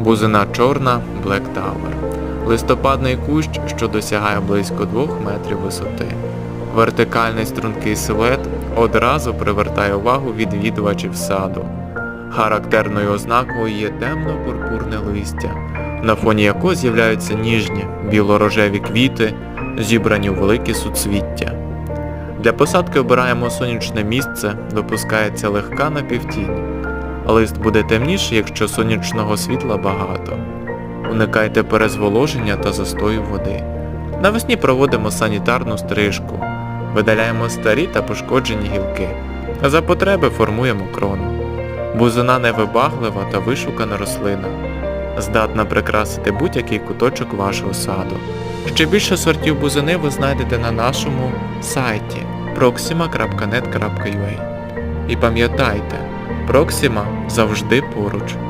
Бузина чорна Black Tower. Листопадний кущ, що досягає близько 2 метрів висоти. Вертикальний стрункий силует одразу привертає увагу відвідувачів саду. Характерною ознакою є темно-пурпурне листя, на фоні якого з'являються ніжні білорожеві квіти, зібрані у великі суцвіття. Для посадки обираємо сонячне місце, допускається легка напівтінь. Лист буде темніший, якщо сонячного світла багато. Уникайте перезволоження та застою води. Навесні проводимо санітарну стрижку, видаляємо старі та пошкоджені гілки. За потреби формуємо крону. Бузина невибаглива та вишукана рослина, здатна прикрасити будь-який куточок вашого саду. Ще більше сортів бузини ви знайдете на нашому сайті proxima.net.ua. І пам'ятайте, Проксима завжди поруч.